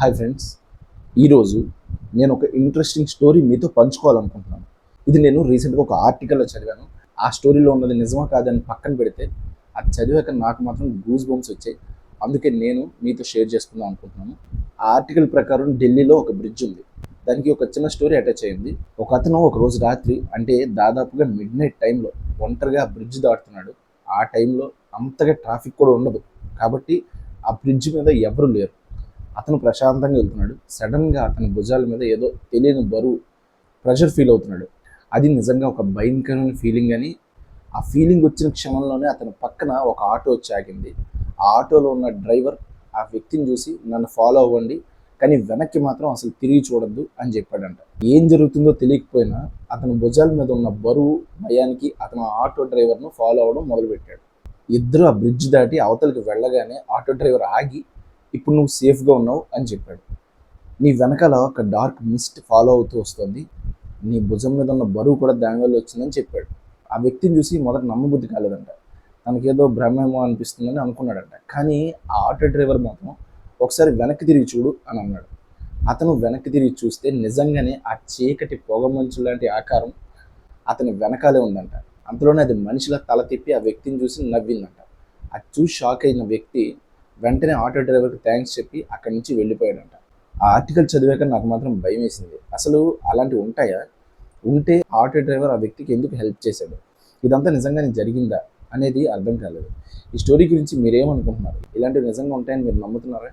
Hi friends ఈరోజు నేను ఒక ఇంట్రెస్టింగ్ స్టోరీ మీతో పంచుకోవాలనుకుంటున్నాను. ఇది నేను రీసెంట్గా ఒక ఆర్టికల్లో చదివాను. ఆ స్టోరీలో ఉన్నది నిజమా కాదని పక్కన పెడితే అది చదివాక నాకు మాత్రం గూస్ బంప్స్ వచ్చాయి. అందుకే నేను మీతో షేర్ చేసుకుందాం అనుకుంటున్నాను. ఆ ఆర్టికల్ ప్రకారం ఢిల్లీలో ఒక బ్రిడ్జ్ ఉంది. దానికి ఒక చిన్న స్టోరీ అటాచ్ అయింది. ఒక అతను ఒక రోజు రాత్రి అంటే దాదాపుగా మిడ్ నైట్ టైంలో ఒంటరిగా బ్రిడ్జ్ దాటుతున్నాడు. ఆ టైంలో అంతగా ట్రాఫిక్ కూడా ఉండదు. కాబట్టి ఆ బ్రిడ్జ్ మీద ఎవరు లేరు. అతను ప్రశాంతంగా వెళ్తున్నాడు. సడన్గా అతని భుజాల మీద ఏదో తెలియని బరువు ప్రెషర్ ఫీల్ అవుతున్నాడు. అది నిజంగా ఒక భయంకరమైన ఫీలింగ్ అని ఆ ఫీలింగ్ వచ్చిన క్షణంలోనే అతని పక్కన ఒక ఆటో వచ్చి ఆగింది. ఆ ఆటోలో ఉన్న డ్రైవర్ ఆ వ్యక్తిని చూసి నన్ను ఫాలో అవ్వండి కానీ వెనక్కి మాత్రం అసలు తిరిగి చూడద్దు అని చెప్పాడంట. ఏం జరుగుతుందో తెలియకపోయినా అతని భుజాల మీద ఉన్న బరువు భయానికి అతను ఆ ఆటో డ్రైవర్ను ఫాలో అవ్వడం మొదలుపెట్టాడు. ఇద్దరు ఆ బ్రిడ్జ్ దాటి అవతలికి వెళ్ళగానే ఆటో డ్రైవర్ ఆగి ఇప్పుడు నువ్వు సేఫ్గా ఉన్నావు అని చెప్పాడు. నీ వెనకాల ఒక డార్క్ మిస్ట్ ఫాలో అవుతూ వస్తుంది. నీ భుజం మీద ఉన్న బరువు కూడా దానివల్ల వచ్చిందని చెప్పాడు. ఆ వ్యక్తిని చూసి మొదట నమ్మబుద్ధి కాలేదంట. తనకేదో భ్రమేమో అనిపిస్తుందని అనుకున్నాడంట. కానీ ఆ ఆటో డ్రైవర్ మాత్రం ఒకసారి వెనక్కి తిరిగి చూడు అని అన్నాడు. అతను వెనక్కి తిరిగి చూస్తే నిజంగానే ఆ చీకటి పొగమంచు లాంటి ఆకారం అతని వెనకాలే ఉందంట. అంతలోనే అది మనిషిలా తల తిప్పి ఆ వ్యక్తిని చూసి నవ్విందంట. అది చూసి షాక్ అయిన వ్యక్తి వెంటనే ఆటో డ్రైవర్కి థ్యాంక్స్ చెప్పి అక్కడి నుంచి వెళ్ళిపోయాడంట. ఆ ఆర్టికల్ చదివాక నాకు మాత్రం భయం వేసింది. అసలు అలాంటివి ఉంటాయా? ఉంటే ఆటో డ్రైవర్ ఆ వ్యక్తికి ఎందుకు హెల్ప్ చేశాడు? ఇదంతా నిజంగానే జరిగిందా? అనేది అర్థం కాలేదు. ఈ స్టోరీ గురించి మీరేమనుకుంటున్నారు? ఇలాంటివి నిజంగా ఉంటాయని మీరు నమ్ముతున్నారా?